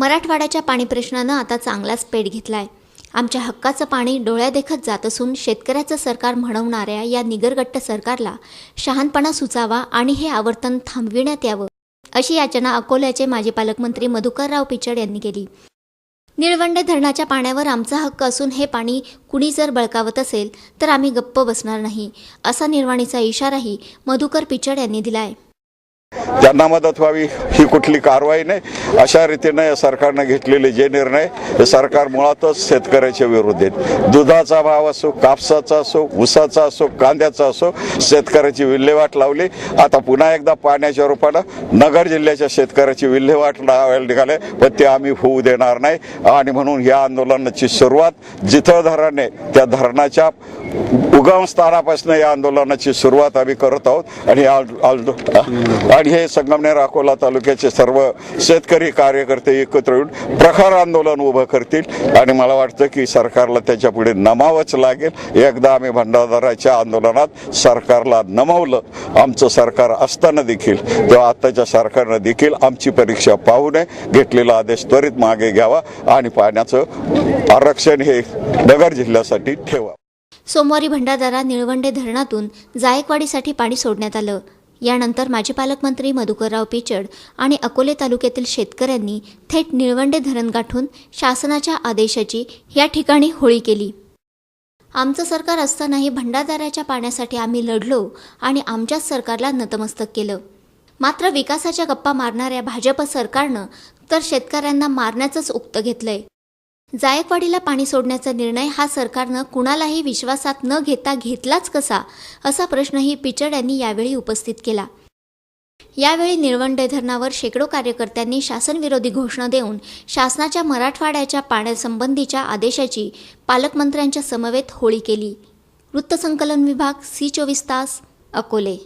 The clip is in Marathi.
मराठवाड्याच्या पाणी प्रश्नानं आता चांगलाच पेट घेतलाय. आमच्या हक्काचं पाणी डोळ्यादेखत जात असून शेतकऱ्याचं सरकार म्हणवणाऱ्या या निगरगट्ट सरकारला शहाणपणा सुचावा आणि हे आवर्तन थांबविण्यात यावं अशी याचना अकोल्याचे माजी पालकमंत्री मधुकरराव पिचड यांनी केली. निळवंडे धरणाच्या पाण्यावर आमचा हक्क असून हे पाणी कुणी जर बळकावत असेल तर आम्ही गप्प बसणार नाही असा निर्वाणीचा इशाराही मधुकर पिचड यांनी दिलाय. त्यांना मदत व्हावी ही कुठली कारवाई नाही. अशा रीतीने या सरकारनं घेतलेले जे निर्णय हे सरकार मुळातच शेतकऱ्याच्या विरुद्ध आहेत. दुधाचा भाव असो कापसाचा असो ऊसाचा असो कांद्याचा असो शेतकऱ्याची विल्हेवाट लावली. आता पुन्हा एकदा पाण्याच्या रूपानं नगर जिल्ह्याच्या शेतकऱ्याची विल्हेवाट लावायला निघाले पण ते आम्ही होऊ देणार नाही. आणि म्हणून या आंदोलनाची सुरुवात जिथं धरण आहे त्या धरणाच्या उगम स्थानापासून या आंदोलनाची सुरुवात आम्ही करत आहोत आणि आणि हे संगमनेर अकोला तालुक्याचे सर्व शेतकरी कार्यकर्ते एकत्र येऊन प्रखर आंदोलन उभं करतील. आणि मला वाटतं की सरकारला त्याच्या पुढे नमावंच लागेल. एकदा आम्ही भंडारदाराच्या आंदोलनात सरकारला नमवलं. आमचं सरकार असताना देखील तेव्हा आताच्या सरकारनं देखील आमची परीक्षा पाहू नये. घेतलेला आदेश त्वरित मागे घ्यावा आणि पाण्याचं आरक्षण हे नगर जिल्ह्यासाठी ठेवा. सोमवारी भंडारदारा निळवंडे धरणातून जायकवाडीसाठी पाणी सोडण्यात आलं. यानंतर माजी पालकमंत्री मधुकरराव पिचड आणि अकोले तालुक्यातील शेतकऱ्यांनी थेट निळवंडे धरण गाठून शासनाच्या आदेशाची या ठिकाणी होळी केली. आमचं सरकार असतानाही भंडारदाराच्या पाण्यासाठी आम्ही लढलो आणि आमच्याच सरकारला नतमस्तक केलं. मात्र विकासाच्या गप्पा मारणाऱ्या भाजप सरकारनं तर शेतकऱ्यांना मारण्याचंच उक्त घेतलंय. जायकवाडीला पाणी सोडण्याचा निर्णय हा सरकारनं कुणालाही विश्वासात न घेता घेतलाच कसा असा प्रश्नही पिचड यांनी यावेळी उपस्थित केला. यावेळी निळवंडे धरणावर शेकडो कार्यकर्त्यांनी शासनविरोधी घोषणा देऊन शासनाच्या मराठवाड्याच्या पाण्यासंबंधीच्या आदेशाची पालकमंत्र्यांच्या समवेत होळी केली. वृत्तसंकलन विभाग सी चोवीस तास अकोले.